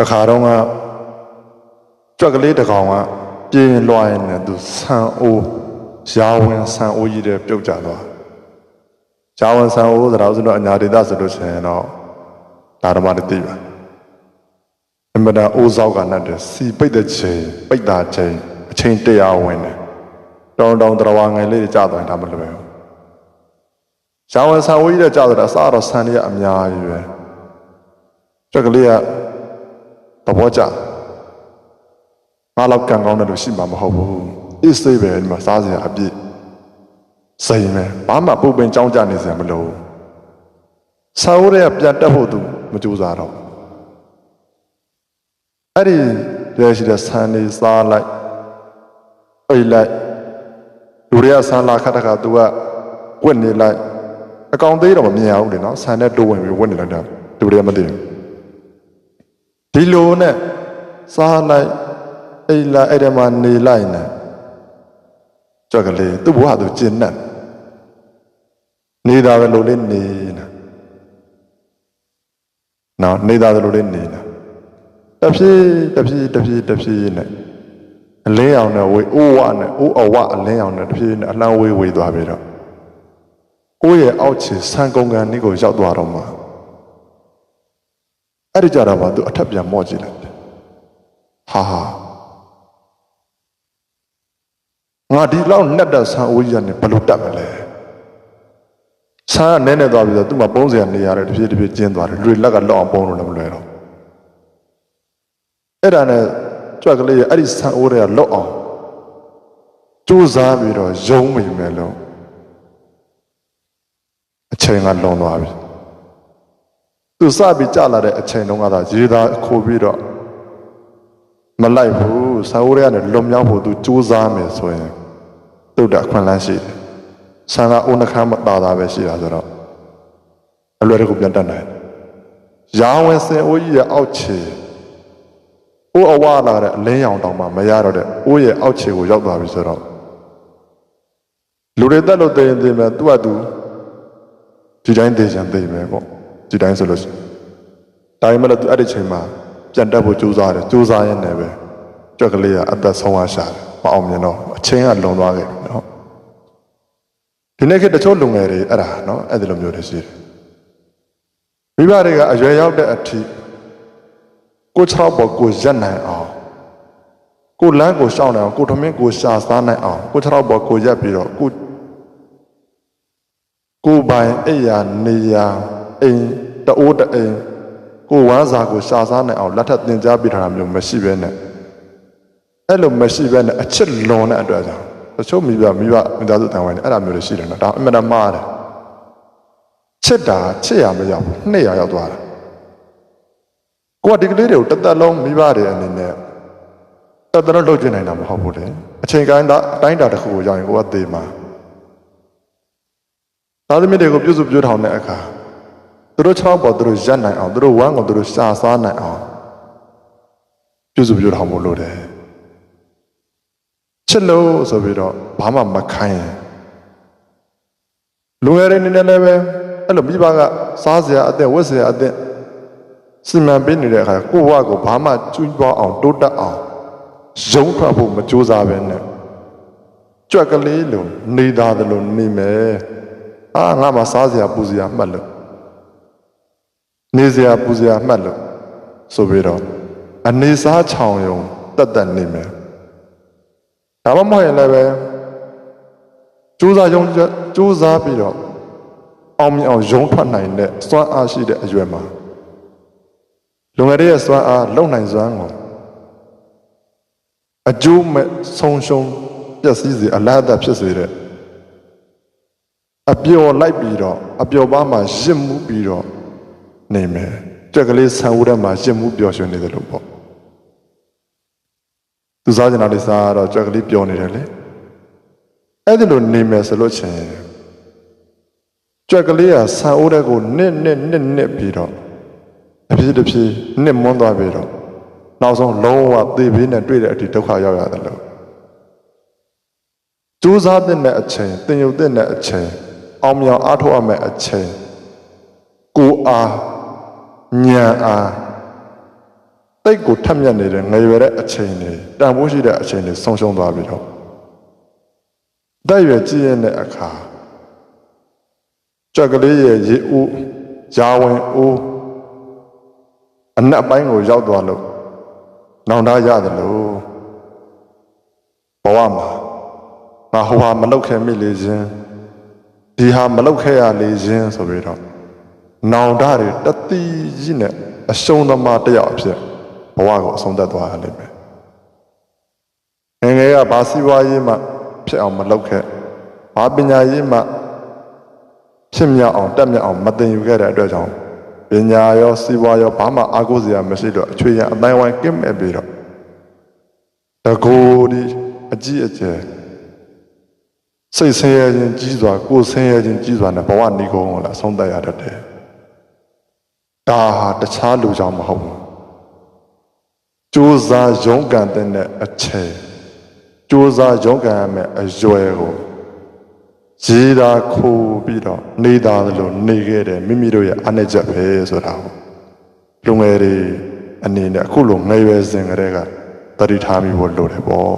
တခါတော့ကကြွက်ကလေးတစ်ကောင်ကပြင်းလွှားရင်လည်းသူဆန်အိုးရာဝင်ဆန်အိုးကြီးတဲ့ပြုတ်ကြသွားရာဝင်ဆန်အိုးသတော်ဆိုတော့အညာဒေသဆိုလို့ရှိရင်တော့ဒါဓမ္မတွေသိပါအမှန်တန်အိုးစောက်ကနတ်တယ်စီပိတ်တဲ့ချိန်ပိတ်တာချိန်အချိန်တရားဝင်တယ်တောင်းတောင်းတော်ဝါငယ်လေးတွေကြာသွားရင်ဒါမလွယ်ဘူးရာဝင်ဆန်အိုးကြီးတဲ့ကြာသွားတာအစားတော့ဆန်တွေကအများကြီးပဲကြွက်ကလေးက သဘောကျတယ်ငါလောက်ကံကောင်းတယ်လို့ရှိမှာမဟုတ်ဘူးအစ်စိပဲဒီမှာစားစရာအပြည့်စိမ်ပဲဘာမှပုပ်ပင်ကြောင်းကြနေစရာမလိုဘူးဆာဝရကပြန်တက်ဖို့သူမကြိုးစားတော့ဘူးအဲ့ဒီရရှိတဲ့ဆန်နေစားလိုက်အိတ်လိုက်လူတွေကဆန်လာခတ်တခါသူကဝက်နေလိုက်အကောင်သေးတော့မမြင်အောင်လေနော်ဆန်နဲ့တိုးဝင်ပြီးဝက်နေလိုက်တာလူတွေကမသိဘူး ဒီလိုနဲ့စားလိုက်အိတ်လိုက်အဲ့ဒီမှာနေလိုက်နဲ့ကြွက်ကလေးသူ့ဘဝသူကျင်납နေတာပဲလို့လေးနေနေနော်နေတာလို့လေးနေနေတဖြည်းတဖြည်းတဖြည်းတဖြည်းနဲ့အလင်းအောင်နဲ့ဝေးအိုးဝနဲ့အိုးအဝအလင်းအောင်နဲ့တဖြည်းနဲ့အလန်းဝေးဝေးသွားပြီးတော့ကိုယ့်ရဲ့အောက်ခြေဆန်ကုန်ကန်នេះကိုရောက်သွားတော့မှ အဲ့ဒီကြတော့မှသူအထက်ပြန်မော့ကြည့်လိုက်တယ်ဟာဟာငါဒီလောက်နဲ့တဲ့ဆန်အိုးကြီးကနေဘယ်လိုတက်မလဲဆန်ကနဲနေသွားပြီးတော့သူ့မှာပုံးစရာနေရတယ်တဖြည်းတဖြည်းကျင်းသွားတယ်လူတွေလက်ကလောက်အောင်ပုံးလို့လည်းမလွယ်တော့အဲ့ဒါနဲ့ကြွက်ကလေးရဲ့အဲ့ဒီဆန်အိုးတွေကလော့အောင်စူးစမ်းပြီးတော့ယုံမိမယ်လို့အချိန်ကလွန်သွားပြီ သူစပြီးကြာလာတဲ့အချိန်တုန်းကသာရေသာခိုးပြီးတော့မလိုက်ဘူးဆန်အိုးတွေကနေလွန်မြောက်ဖို့သူစူးစမ်းမယ်ဆိုရင်တုတ်တာခွင့်လန်းရှိတယ်ဆန်ကအိုးနှခမ်းမတာတာပဲရှိတာဆိုတော့အလွယ်တကူပြန်တက်နိုင်တယ်ရာဝင်စင်အိုးကြီးရဲ့အောက်ခြေအိုးအဝလာတဲ့အလင်းရောင်တောင်မှမရတော့တဲ့အိုးရဲ့အောက်ခြေကိုရောက်သွားပြီဆိုတော့လူတွေတက်လို့တည်ရင်တည်မယ်သူကသူဒီတိုင်းတည်ချင်တည်မယ်ပေါ့ ဒီတိုင်းဆိုလို့ရှိရင်ဒါပေမဲ့လည်းသူအဲ့ဒီချိန်မှာပြန်တက်ဖို့ကြိုးစားတယ်ကြိုးစားရင်းနဲ့ပဲကြွက်ကလေးကအသက်ဆုံးသွားရှာတယ်မအောင်မြင်တော့အချင်းကလွန်သွားခဲ့ပြီနော်ဒီနေ့ခေတ်တချို့လူငယ်တွေအဲ့ဒါနော်အဲ့ဒီလိုမျိုးတွေရှိတယ်မိဘတွေကအရွယ်ရောက်တဲ့အထိကိုချောက်ပေါ်ကိုရက်နိုင်အောင်ကိုလမ်းကိုရှောင်းနိုင်အောင်ကိုထမင်းကိုရှာစားနိုင်အောင်ကိုချောက်ပေါ်ကိုရက်ပြီးတော့ကိုကိုပိုင်အိယာနေယာ အိမ်တအိုးတအိမ်ကိုဝမ်းစာကိုရှာစားနိုင်အောင်လက်ထပ်တင် जा ပြထားတာမျိုးမရှိဘဲနဲ့အဲ့လိုမရှိဘဲနဲ့အချစ်လွန်တဲ့အတွက်ကြောင့်တချို့မိဘမိဘမိသားစုတန်ဝိုင်းနေအဲ့ဒါမျိုးတွေရှိတယ်နော်ဒါအမှန်တမှားတယ်ချစ်တာချစ်ရမရောက်ဘူးနှစ်ရရောက်သွားတာကိုကဒီကလေးတွေကိုတစ်သက်လုံးမိဘတွေအနေနဲ့တစ်သက်လုံးလုပ်ကျင်နိုင်တာမဟုတ်ဘူးလေအချိန်ကိုင်းတာအတိုင်းတာတစ်ခုကိုရောက်ရင်ကိုကသေမှာသာသမီတွေကိုပြုစုပြောထောင်တဲ့အခါ သူတို့ချောင်းပေါ်သူတို့ရက်နိုင်အောင်သူတို့ဝမ်းကိုသူတို့ရှာစားနိုင်အောင်ပြုစုပြောထောင်ဖို့လိုတယ်ချစ်လို့ဆိုပြီးတော့ဘာမှမခိုင်းရင်လူငယ်တွေနေနေလည်းပဲအဲ့လိုမိဘကစားစရာအသက်ဝတ်စရာအသက်စီမံပေးနေတဲ့အခါကိုယ့်ဘဝကိုဘာမှကျွမ်းပွားအောင်တိုးတက်အောင်ရုံးထွက်ဖို့မကြိုးစားပဲနဲ့ကြွက်ကလေးလိုနေသားတယ်လို့နေမယ်အာငါမှစားစရာပူစရာမှတ်လို့ နေစရာပူစရာမှတ်လို့ဆိုပြီးတော့အနေစားချောင်ယုံတက်တက်နေမယ်ဒါမှမဟုတ်ရင်လည်းပဲကြိုးစားယုံကြိုးစားပြီးတော့အောင်မြင်အောင်ယုံထွက်နိုင်တဲ့စွမ်းအားရှိတဲ့အရွယ်မှာလုံငယ်ရဲ့စွမ်းအားလုံနိုင်စွမ်းကိုအကျိုးမဲ့ဆုံးရှုံးပျက်စီးစေအလားအဖြစ်စေတဲ့အပျော်လိုက်ပြီးတော့အပျော်ပါမှရစ်မှုပြီးတော့ နေမယ်ကြက်ကလေးဆံဦးထဲမှာရစ်မှုပျော်ရွှင်နေတယ်လို့ပေါ့သူစားကြတာလေးစားတော့ကြက်ကလေးပျော်နေတယ်လေအဲ့ဒီလိုနေမယ်ဆိုလို့ချင်းကြွက်ကလေးကဆံအိုးတဲ့ကိုနစ်နစ်နစ်နစ်ပြီးတော့တဖြည်းတဖြည်းနစ်မွန်းသွားပြီးတော့နောက်ဆုံးလုံးဝသေဘေးနဲ့တွေ့တဲ့အထိဒုက္ခရောက်ရတယ်လို့ကြိုးစားတဲ့အချိန်တင်ယူတဲ့အချိန်အောင်မြောင်အားထုတ်ရမယ့်အချိန်ကိုအား ဉာဏ်အားသိတိတ်ကိုထက်မြက်နေတဲ့ငရွယ်တဲ့အချိန်တွေတန်ဖိုးရှိတဲ့အချိန်တွေဆုံးရှုံးသွားပြီးတော့တက်ရွယ်ကြည့်ရတဲ့အခါကြက်ကလေးရဲ့ရေဦးယာဝင်ဦးအနက်ပိုင်းကိုရောက်သွားလို့နောင်တရတယ်လို့ဘဝမှာငါဟိုဟာမလောက်ခဲ့မိလေခြင်းဒီဟာမလောက်ခဲ့ရလေခြင်းဆိုပြီးတော့ နောင်တတွေတတိကြီးနဲ့အရှုံးသမားတစ်ယောက်အဖြစ်ဘဝကိုအဆုံးသတ်သွားရလိမ့်မယ်ငယ်ငယ်ကဘာစီးပွားရေးမှဖြစ်အောင်မလုပ်ခဲ့ဘာပညာရေးမှဖြစ်မြောက်အောင်တက်မြောက်အောင်မတင်ယူခဲ့တဲ့အတွက်ကြောင့်ပညာရောစီးပွားရောဘာမှအားကိုးစရာမရှိတော့အချွေရန်အတိုင်းဝိုင်းကင်းမဲ့ပြီးတော့တကူဒီအကြီးအကျယ်စိတ်ဆင်းရဲခြင်းကြီးစွာကိုယ်ဆင်းရဲခြင်းကြီးစွာနဲ့ဘဝနေကုန်ကိုလည်းအဆုံးသတ်ရတတ်တယ် ဒါဟာတခြားလူကြောင့်မဟုတ်ဘူးကြိုးစားရုန်းကန်တဲ့အချိန်ကြိုးစားရုန်းကန်ရမယ့်အရွယ်ကိုရေတာခိုးပြီးတော့နေတာလို့နေခဲ့တယ်မိမိတို့ရဲ့အနှစ်ချက်ပဲဆိုတာကိုလူငယ်တွေအနေနဲ့အခုလိုငယ်ရွယ်စဉ်ကတည်းကတတိထားမိဖို့လိုတယ်ပေါ့